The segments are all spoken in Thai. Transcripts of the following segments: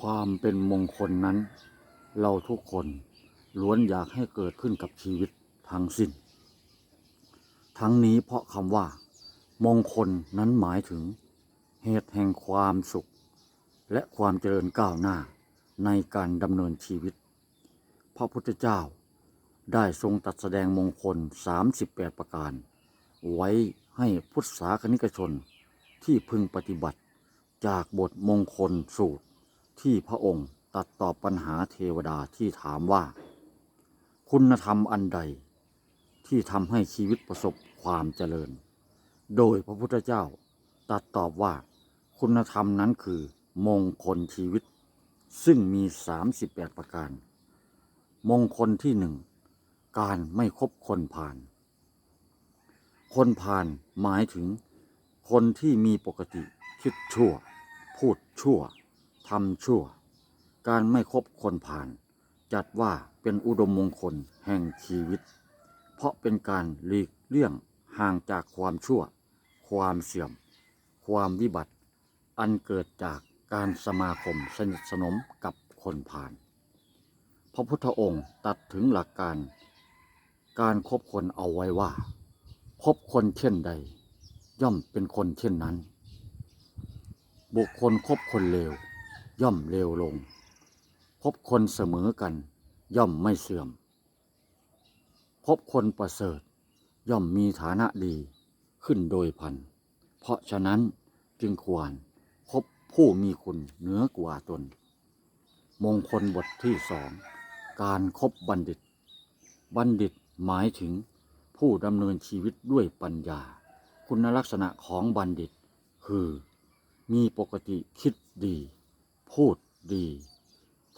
ความเป็นมงคลนั้น เราทุกคนล้วนอยากให้เกิดขึ้นกับชีวิตทั้งสิ้น ทั้งนี้เพราะคำว่า มงคลนั้นหมายถึง เหตุแห่งความสุข และความเจริญก้าวหน้าในการดำเนินชีวิต พระพุทธเจ้าได้ทรงตัดแสดงมงคล 38 ประการ ไว้ให้พุทธศาสนิกชนที่พึงปฏิบัติจากบทมงคลสูตร ที่พระองค์ตัดตอบปัญหาเทวดาที่ถามว่า คุณธรรมอันใดที่ทำให้ชีวิตประสบความเจริญ โดยพระพุทธเจ้าตัดตอบว่าคุณธรรมนั้นคือมงคลชีวิต ซึ่งมี 38 ประการ มงคลที่หนึ่งการไม่คบคนผ่าน คนผ่านหมายถึงคนที่มีปกติคิดชั่ว พูดชั่ว ทำชั่ว การไม่คบคนผ่าน จัดว่าเป็นอุดมมงคลแห่งชีวิต เพราะเป็นการหลีกเลี่ยงห่างจากความชั่ว ความเสื่อม ความวิบัติ อันเกิดจากการสมาคมสนิทสนมกับคนผ่าน พระพุทธองค์ตัดถึงหลักการ การคบคนเอาไว้ว่าคบคนเช่นใด ย่อมเป็นคนเช่นนั้น บุคคลคบคนเลว ย่อมเลวลงคบคนเสมอกัน ย่อมไม่เสื่อมคบคนประเสริฐ ย่อมมีฐานะดีขึ้นโดยพัน เพราะฉะนั้นจึงควรคบผู้มีคุณเหนือกว่าตน มงคลบทที่สอง การครบบัณฑิต บัณฑิตหมายถึงผู้ดำเนินชีวิตด้วยปัญญา คุณลักษณะของบัณฑิต คือ มีปกติคิดดี พูดดี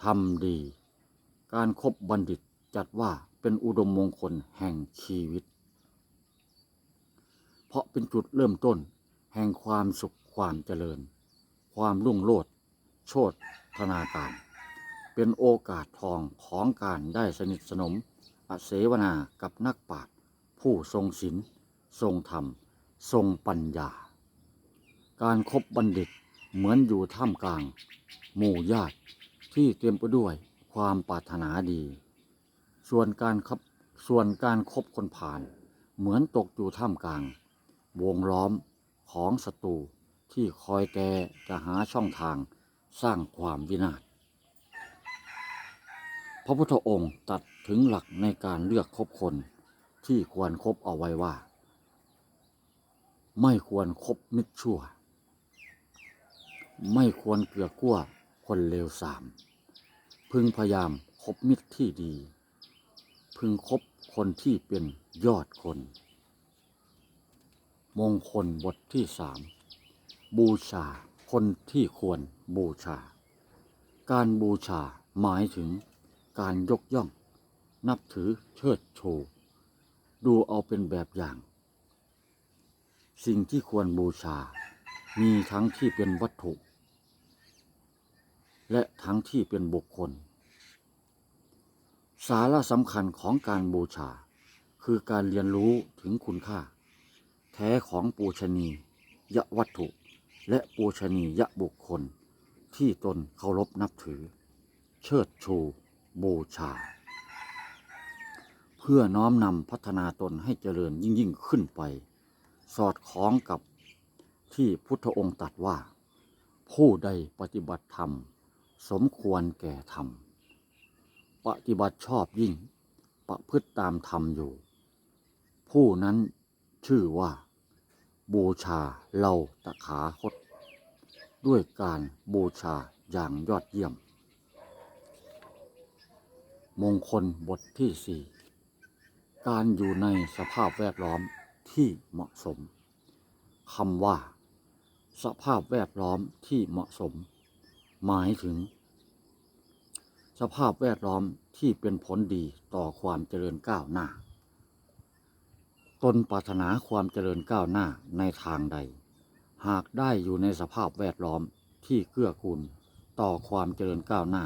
ทำดี การครบบัณฑิตจัดว่าเป็นอุดมมงคลแห่งชีวิต เพราะเป็นจุดเริ่มต้นแห่งความสุขความเจริญ ความรุ่งโรจน์โชตธนาการ เป็นโอกาสทองของการได้สนิทสนมอเสวนากับนักปราชญ์ผู้ทรงศีลทรงธรรม ทรงปัญญา การครบบัณฑิต เหมือนอยู่ท่ามกลาง หมู่ญาติที่เต็มไปด้วยความปรารถนาดี ส่วนการครับส่วนการครบคนผ่าน เหมือนตกอยู่ท่ามกลาง วงล้อมของศัตรูที่คอยแต่จะหาช่องทางสร้างความวินาศ พระพุทธองค์ตัดถึงหลักในการเลือกคบคนที่ควรครบเอาไว้ว่า ไม่ควรครบมิตรชั่ว ไม่ควรเกลือกลั้วคนเลวสาม พึงพยายามคบมิตรที่ดี พึงคบคนที่เป็นยอดคน มงคลบทที่สามบูชาคนที่ควรบูชา การบูชาหมายถึงการยกย่อง นับถือเชิดชูดูเอาเป็นแบบอย่าง สิ่งที่ควรบูชา มีทั้งที่เป็นวัตถุ และทั้งที่เป็นบุคคล สาระสำคัญของการบูชา คือการเรียนรู้ถึงคุณค่า แท้ของปูชนียวัตถุ และปูชนียบุคคล ที่ตนเคารพนับถือ เชิดชูบูชา เพื่อน้อมนำพัฒนาตนให้เจริญยิ่งยิ่งขึ้นไป สอดคล้องกับ ที่พุทธองค์ตรัสว่า ผู้ใดปฏิบัติธรรม สมควรแก่ธรรม ปฏิบัติชอบยิ่ง ประพฤติตามธรรมอยู่ ผู้นั้นชื่อว่า บูชาเราตะขาคต ด้วยการบูชาอย่างยอดเยี่ยม มงคลบทที่สี่การอยู่ในสภาพแวดล้อมที่เหมาะสมคำว่า สภาพแวดล้อมที่เหมาะสม หมายถึง สภาพแวดล้อมที่เป็นผลดีต่อความเจริญก้าวหน้า ตนปรารถนาความเจริญก้าวหน้าในทางใด หากได้อยู่ในสภาพแวดล้อมที่เกื้อกูลต่อความเจริญก้าวหน้า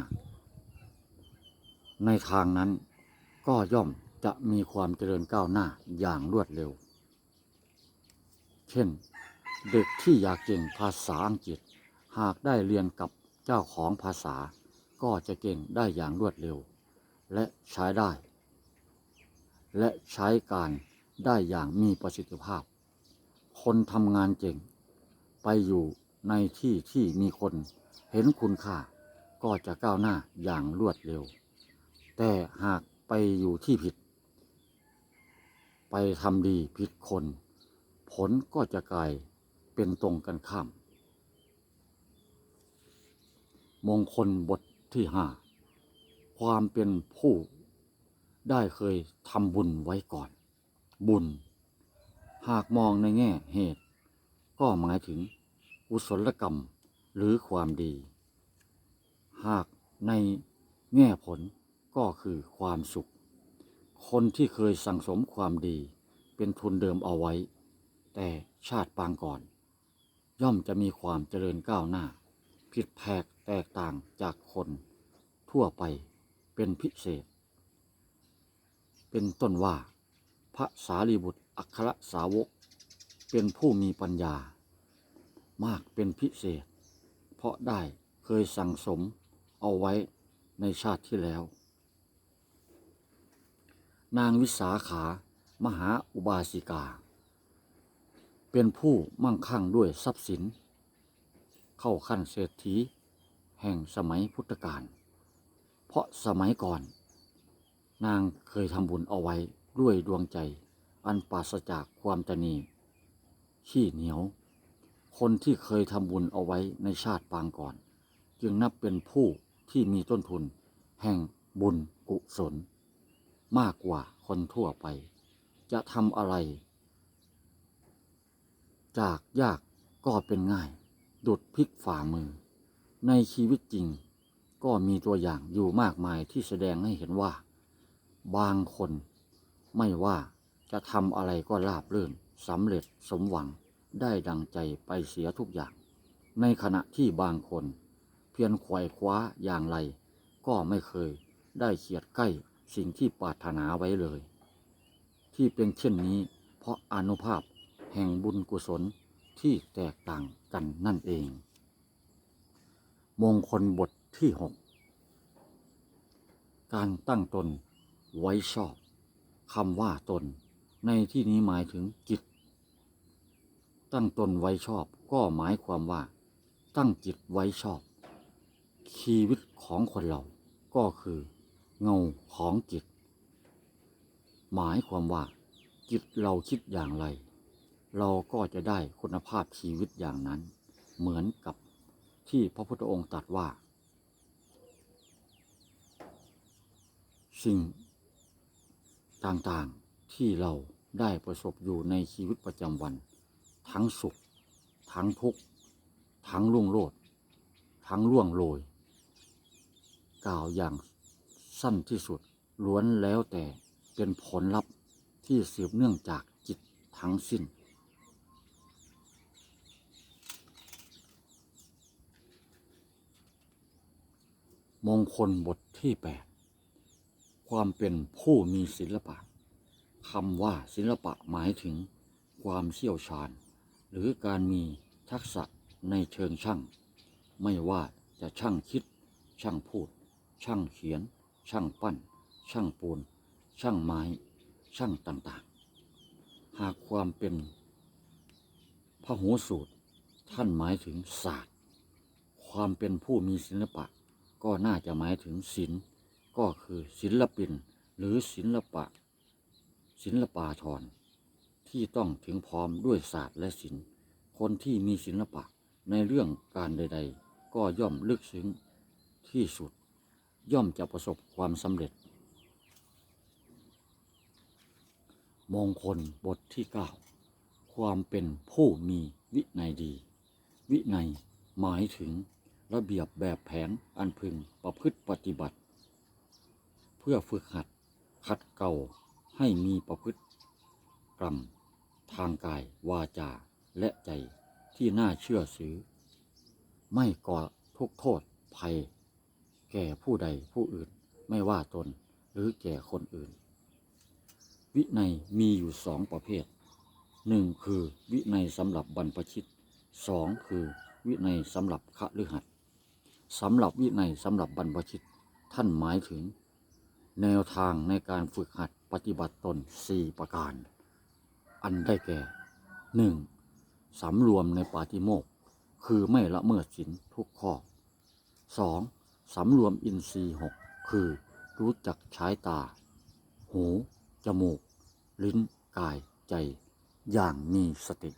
ในทางนั้นก็ย่อมจะมีความเจริญก้าวหน้าอย่างรวดเร็ว เช่น เด็กที่อยากเก่งภาษาอังกฤษ หากได้เรียนกับเจ้าของภาษา ก็จะเก่งได้อย่างรวดเร็ว และใช้ได้ และใช้การได้อย่างมีประสิทธิภาพ คนทำงานเก่ง ไปอยู่ในที่ที่มีคนเห็นคุณค่า ก็จะก้าวหน้าอย่างรวดเร็ว แต่หากไปอยู่ที่ผิด ไปทำดีผิดคน ผลก็จะกลาย เป็นตรงกันข้าม มงคลบทที่ห้าความเป็นผู้ได้เคยทำบุญไว้ก่อน บุญ หากมองในแง่เหตุ ก็หมายถึงกุศลกรรมหรือความดี หากในแง่ผลก็คือความสุข คนที่เคยสั่งสมความดีเป็นทุนเดิมเอาไว้ แต่ชาติปางก่อน ย่อมจะมีความเจริญก้าวหน้า ผิดแผกแตกต่างจากคนทั่วไปเป็นพิเศษ เป็นต้นว่า พระสารีบุตรอัครสาวก เป็นผู้มีปัญญา มากเป็นพิเศษ เพราะได้เคยสั่งสมเอาไว้ในชาติที่แล้ว นางวิสาขามหาอุบาสิกา เป็นผู้มั่งคั่งด้วยทรัพย์สิน เข้าขั้นเศรษฐี แห่งสมัยพุทธกาลเพราะสมัยก่อน นางเคยทำบุญเอาไว้ด้วยดวงใจอันปราศจากความตนีขี้เหนียว คนที่เคยทำบุญเอาไว้ในชาติปางก่อน จึงนับเป็นผู้ที่มีต้นทุน แห่งบุญกุศล มากกว่าคนทั่วไป จะทำอะไร จากยากก็เป็นง่าย ดุดพลิกฝ่ามือ ในชีวิตจริง ก็มีตัวอย่างอยู่มากมายที่แสดงให้เห็นว่า บางคนไม่ว่าจะทำอะไรก็ราบรื่นสำเร็จสมหวังได้ดังใจไปเสียทุกอย่าง ในขณะที่บางคน เพียรขวายคว้าอย่างไร ก็ไม่เคยได้เฉียดใกล้สิ่งที่ปรารถนาไว้เลย ที่เป็นเช่นนี้ เพราะอนุภาพ แห่งบุญกุศลที่แตกต่างกันนั่นเอง มงคลบทที่หกการตั้งตนไว้ชอบคำว่าตน ในที่นี้หมายถึงจิต ตั้งตนไว้ชอบก็หมายความว่า ตั้งจิตไว้ชอบ ชีวิตของคนเราก็คือ เงาของจิต หมายความว่า จิตเราคิดอย่างไร เราก็จะได้คุณภาพชีวิตอย่างนั้น เหมือนกับที่พระพุทธองค์ตรัสว่า สิ่งต่างๆที่เราได้ประสบอยู่ในชีวิตประจำวัน ทั้งสุข ทั้งทุกข์ ทั้งรุ่งโรจน์ทั้งร่วงโรยกล่าวอย่างสั้นที่สุดล้วนแล้วแต่เป็นผลลัพธ์ที่สืบเนื่องจากจิตทั้งสิ้น มงคลบทที่8ความเป็นผู้มีศิลปะคำว่าศิลปะหมายถึงความเชี่ยวชาญ หรือการมีทักษะในเชิงช่าง ไม่ว่าจะช่างคิด ช่างพูด ช่างเขียน ช่างปั้น ช่างปูน ช่างไม้ ช่างต่างๆ หากความเป็นพระหูสูตร ท่านหมายถึงศาสตร์ ความเป็นผู้มีศิลปะ ก็น่าจะหมายถึงศิลป์ก็คือศิลปิน หรือศิลปะ ศิลปาธรที่ต้องถึงพร้อมด้วยศาสตร์และศิลป์คนที่มีศิลปะในเรื่องการใด ๆ ก็ย่อมลึกซึ้งที่สุด ย่อมจะประสบความสำเร็จ มงคลบทที่ 9 ความเป็นผู้มีวินัยดี วินัยหมายถึง ระเบียบแบบแผนอันพึงประพฤติปฏิบัติ เพื่อฝึกหัดขัดเกลาให้มีประพฤติกรรมทางกายวาจาและใจที่น่าเชื่อถือ ไม่ก่อทุกข์โทษภัย แก่ผู้ใดผู้อื่นไม่ว่าตนหรือแก่คนอื่น วินัยมีอยู่สองประเภทหนึ่งคือวินัยสำหรับบรรพชิตสองคือวินัยสำหรับขะฤหัสถ์ สำหรับวินัยสำหรับบรรพชิตท่านหมายถึง แนวทางในการฝึกหัดปฏิบัติตนสี่ประการ อันได้แก่หนึ่งสำรวมในปาฏิโมกคือไม่ละเมิดศีลทุกข้อสองสำรวมอินทรีย์หกคือรู้จักใช้ตา หู จมูก ลิ้น กาย ใจ อย่างมีสติ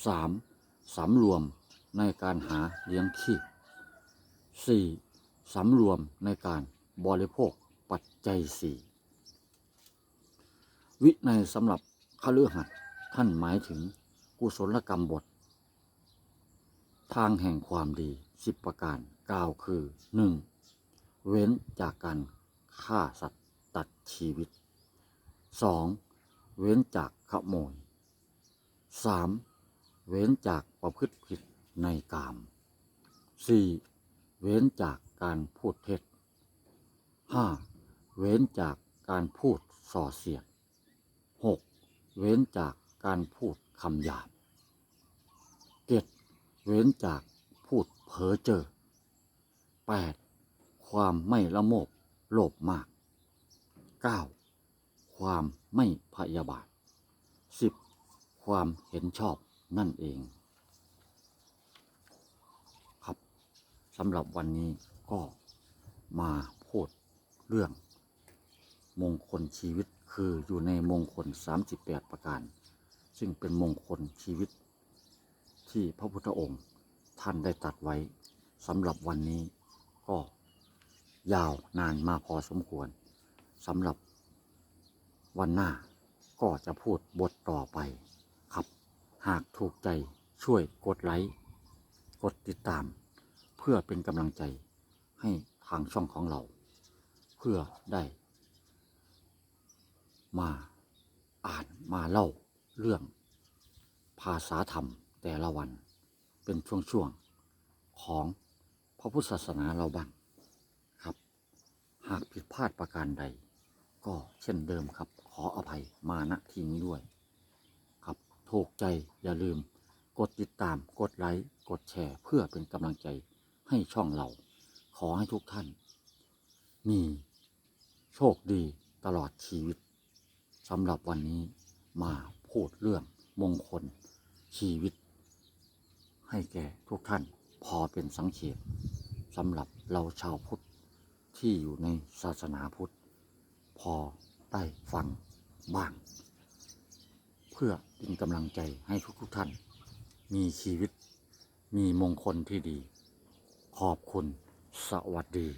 3. สำรวมในการหาเลี้ยงชีพ 4. สำรวมในการบริโภคปัจจัยสี่วิในยสำหรับขลือหัดท่านหมายถึงกุศลกรรมบท ทางแห่งความดีสิบประการกล่าวคือหนึ่งเว้นจากการฆ่าสัตว์ตัดชีวิต 2. เว้นจากขโมย 3. เว้นจากประพฤติผิดในกาม 4. เว้นจากการพูดเท็จ 5. เว้นจากการพูดส่อเสียด 6. เว้นจากการพูดคำหยาบ 7. เว้นจากพูดเพ้อเจ้อ 8. ความไม่ละโมบโลภมาก 9. ความไม่พยาบาท 10. ความเห็นชอบนั่นเอง ครับ สำหรับวันนี้ก็มาพูดเรื่อง มงคลชีวิตคืออยู่ในมงคล 38 ประการ ซึ่งเป็นมงคลชีวิต ที่พระพุทธองค์ท่านได้ตัดไว้สำหรับวันนี้ก็ยาวนานมาพอสมควรสำหรับวันหน้าก็จะพูดบทต่อไปครับ หากถูกใจช่วยกดไลค์ กดติดตาม เพื่อเป็นกำลังใจให้ทางช่องของเรา เพื่อได้ มาอ่านมาเล่าเรื่องภาษาธรรมแต่ละวันเป็นช่วงๆของพระพุทธศาสนาเราบ้างครับ หากผิดพลาดประการใด ก็เช่นเดิมครับ ขออภัยมาณที่นี้ด้วย ครับถูกใจอย่าลืม กดติดตามกดไลค์กดแชร์เพื่อเป็นกำลังใจ ให้ช่องเรา ขอให้ทุกท่าน มีโชคดีตลอดชีวิตสำหรับวันนี้มาพูดเรื่องมงคลชีวิต ให้แก่ทุกท่านพอเป็นสังเขปสำหรับเราชาวพุทธที่อยู่ในศาสนาพุทธ พอได้ฟังบ้าง เพื่อเป็นกำลังใจให้ทุกๆท่าน มีชีวิตมีมงคลที่ดี ขอบคุณ สวัสดี